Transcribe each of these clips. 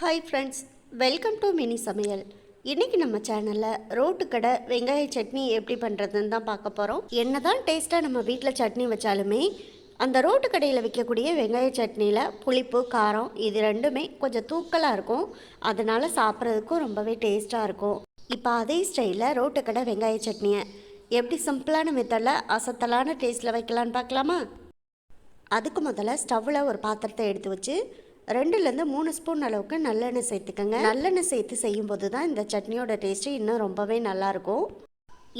Hi friends welcome to mini Samayal இன்றைக்கி நம்ம சேனலில் ரோட்டு கடை வெங்காய சட்னி எப்படி பண்ணுறதுன்னு தான் பார்க்க போகிறோம் என்ன தான் டேஸ்ட்டாக நம்ம வீட்டில் சட்னி வச்சாலுமே அந்த ரோட்டு கடையில் விற்கக்கூடிய வெங்காய சட்னியில் புளிப்பு காரம் இது ரெண்டுமே கொஞ்சம் தூக்கலாக இருக்கும். அதனால் சாப்பிட்றதுக்கும் ரொம்பவே டேஸ்ட்டாக இருக்கும். இப்போ அதே ஸ்டைலில் ரோட்டு கடை வெங்காய சட்னியை எப்படி சிம்பிளான மெத்தடில் அசத்தலான டேஸ்ட்டில் வைக்கலான்னு பார்க்கலாமா? அதுக்கு முதல்ல ஸ்டவ்வில் ஒரு பாத்திரத்தை எடுத்து வச்சு ரெண்டுலேருந்து மூணு ஸ்பூன் அளவுக்கு நல்லெண்ணெய் சேர்த்துக்கோங்க. நல்லெண்ணெய் சேர்த்து செய்யும்போது தான் இந்த சட்னியோட டேஸ்ட்டு இன்னும் ரொம்பவே நல்லாயிருக்கும்.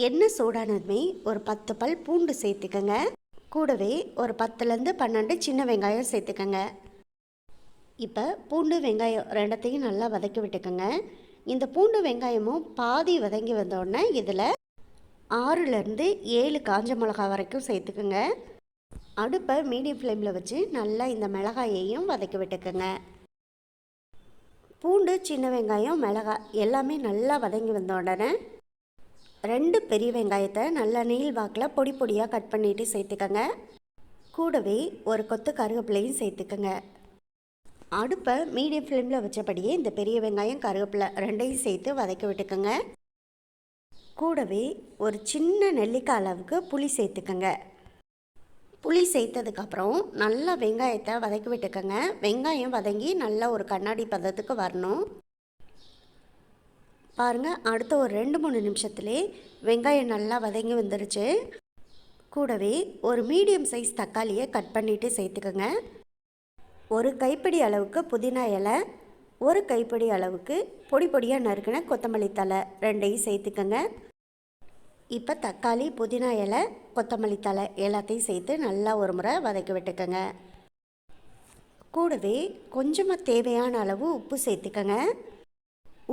எண்ணெய் சூடானதுமே ஒரு பத்து பல் பூண்டு சேர்த்துக்கோங்க. கூடவே ஒரு பத்துலேருந்து பன்னெண்டு சின்ன வெங்காயம் சேர்த்துக்கோங்க. இப்போ பூண்டு வெங்காயம் ரெண்டத்தையும் நல்லா வதக்கி விட்டுக்கோங்க. இந்த பூண்டு வெங்காயமும் பாதி வதங்கி வந்தோடனே இதில் ஆறுலேருந்து ஏழு காஞ்ச மிளகா வரைக்கும் சேர்த்துக்குங்க. அடுப்பை மீடியம் ஃப்ளேமில் வச்சு நல்லா இந்த மிளகாயையும் வதக்கி விட்டுக்கோங்க. பூண்டு சின்ன வெங்காயம் மிளகாய் எல்லாமே நல்லா வதங்கி வந்த உடனே ரெண்டு பெரிய வெங்காயத்தை நல்லா நீள் வாக்கில் பொடி பொடியாக கட் பண்ணிவிட்டு சேர்த்துக்கோங்க. கூடவே ஒரு கொத்து கருவேப்பிலையும் சேர்த்துக்கோங்க. அடுப்பை மீடியம் ஃப்ளேமில் வச்சபடியே இந்த பெரிய வெங்காயம் கருவேப்பிலை ரெண்டையும் சேர்த்து வதக்கி விட்டுக்கோங்க. கூடவே ஒரு சின்ன நெல்லிக்காய் அளவுக்கு புளி சேர்த்துக்கோங்க. புளி சேர்த்ததுக்கப்புறம் நல்லா வெங்காயத்தை வதக்கி விட்டுக்கோங்க. வெங்காயம் வதங்கி நல்லா ஒரு கண்ணாடி பதத்துக்கு வரணும். பாருங்கள் அடுத்த ஒரு ரெண்டு மூணு நிமிஷத்துலேயே வெங்காயம் நல்லா வதங்கி வந்துருச்சு. கூடவே ஒரு மீடியம் சைஸ் தக்காளியை கட் பண்ணிவிட்டு சேர்த்துக்கோங்க. ஒரு கைப்பிடி அளவுக்கு புதினா இலை ஒரு கைப்பிடி அளவுக்கு பொடி பொடியாக நறுக்கின கொத்தமல்லி தலை ரெண்டையும் சேர்த்துக்கோங்க. இப்போ தக்காளி புதினா இலை கொத்தமல்லி தலை எல்லாத்தையும் சேர்த்து நல்லா ஒரு முறை வதக்கி விட்டுக்கோங்க. கூடவே கொஞ்சமாக தேவையான அளவு உப்பு சேர்த்துக்கோங்க.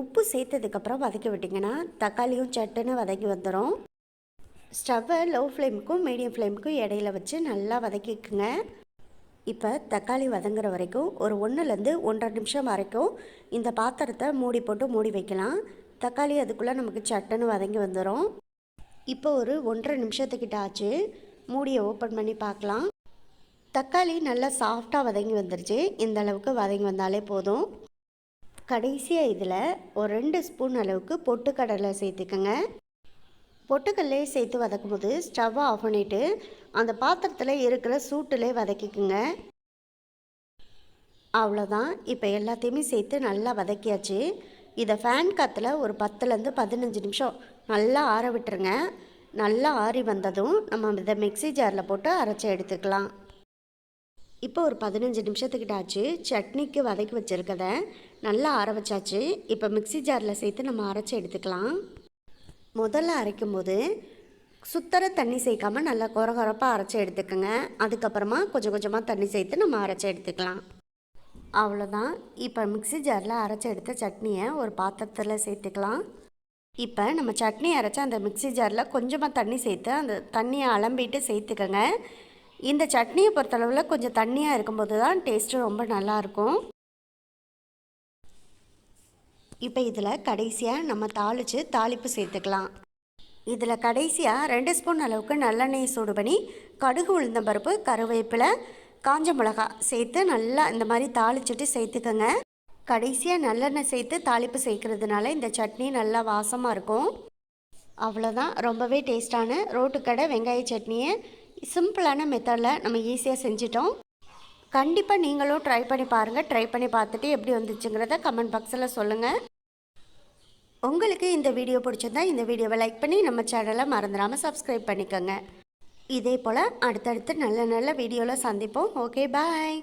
உப்பு சேர்த்ததுக்கப்புறம் வதக்கி விட்டிங்கன்னா தக்காளியும் சட்டுன்னு வதக்கி வந்துடும் ஸ்டவ்வை லோ ஃப்ளேமுக்கும் மீடியம் ஃப்ளேமுக்கும் இடையில வச்சு நல்லா வதக்கிக்குங்க. இப்போ தக்காளி வதங்குற வரைக்கும் ஒரு ஒன்றுலேருந்து ஒன்றரை நிமிஷம் வரைக்கும் இந்த பாத்திரத்தை மூடி போட்டு மூடி வைக்கலாம். தக்காளி அதுக்குள்ளே நமக்கு சட்டுன்னு வதங்கி வந்துடும் இப்போ ஒரு ஒன்றரை நிமிஷத்துக்கிட்ட ஆச்சு மூடியை ஓப்பன் பண்ணி பார்க்கலாம். தக்காளி நல்லா சாஃப்டாக வதங்கி வந்துருச்சு. இந்த அளவுக்கு வதங்கி வந்தாலே போதும். கடைசியாக இதில் ஒரு ரெண்டு ஸ்பூன் அளவுக்கு பொட்டுக்கடலை சேர்த்துக்கோங்க. பொட்டுக்கல்லே சேர்த்து வதக்கும் போது ஸ்டவ்வை ஆஃப் பண்ணிவிட்டு அந்த பாத்திரத்தில் இருக்கிற சூட்டிலே வதக்கிக்குங்க. அவ்வளோதான் இப்போ எல்லாத்தையுமே சேர்த்து நல்லா வதக்கியாச்சு. இதை ஃபேன் காற்றுல ஒரு பத்துலேருந்து பதினஞ்சு நிமிஷம் நல்லா ஆற விட்டுருங்க. நல்லா ஆறி வந்ததும் நம்ம இதை மிக்சி ஜாரில் போட்டு அரைச்சி எடுத்துக்கலாம். இப்போ ஒரு பதினஞ்சு நிமிஷத்துக்கிட்ட ஆச்சு. சட்னிக்கு வதக்கி வச்சுருக்கத நல்லா ஆற வச்சாச்சு. இப்போ மிக்சி ஜாரில் சேர்த்து நம்ம அரைச்சி எடுத்துக்கலாம். முதல்ல அரைக்கும் போது சுத்தர தண்ணி சேர்க்காமல் நல்லா குறகுறப்பாக அரைச்சி எடுத்துக்கோங்க. அதுக்கப்புறமா கொஞ்சம் கொஞ்சமாக தண்ணி சேர்த்து நம்ம அரைச்சி எடுத்துக்கலாம். அவ்வளோதான் இப்போ மிக்சி ஜாரில் அரைச்சி எடுத்த சட்னியை ஒரு பாத்திரத்தில் சேர்த்துக்கலாம். இப்போ நம்ம சட்னி அரைச்ச அந்த மிக்சி ஜாரில் கொஞ்சமாக தண்ணி சேர்த்து அந்த தண்ணியை அலம்பிட்டு சேர்த்துக்கோங்க. இந்த சட்னியை பொறுத்தளவில் கொஞ்சம் தண்ணியாக இருக்கும்போது தான் டேஸ்ட்டு ரொம்ப நல்லாயிருக்கும் இப்போ இதில் கடைசியாக நம்ம தாளித்து தாளிப்பு சேர்த்துக்கலாம். இதில் கடைசியாக ரெண்டு ஸ்பூன் அளவுக்கு நல்லெண்ணெய் சூடு பண்ணி கடுகு உளுந்தம்பருப்பு கருவேப்பிலை காஞ்ச மிளகா சேர்த்து நல்லா இந்த மாதிரி தாளிச்சிட்டு சேர்த்துக்கோங்க. கடைசியாக நல்லெண்ணெய் சேர்த்து தாளிப்பு சேர்க்கறதுனால இந்த சட்னி நல்லா வாசமாக இருக்கும். அவ்வளோதான் ரொம்பவே டேஸ்டான ரோட்டுக்கடை வெங்காய சட்னியை சிம்பிளான மெத்தடில் நம்ம ஈஸியாக செஞ்சிட்டோம். கண்டிப்பாக நீங்களும் ட்ரை பண்ணி பாருங்கள் ட்ரை பண்ணி பார்த்துட்டு எப்படி வந்துச்சுங்கிறத கமெண்ட் பாக்ஸில் சொல்லுங்கள் உங்களுக்கு இந்த வீடியோ பிடிச்சிருந்தா இந்த வீடியோவை லைக் பண்ணி நம்ம சேனலை மறந்துடாமல் சப்ஸ்கிரைப் பண்ணிக்கோங்க. இதே போல் அடுத்தடுத்து நல்ல நல்ல வீடியோவில் சந்திப்போம். Okay bye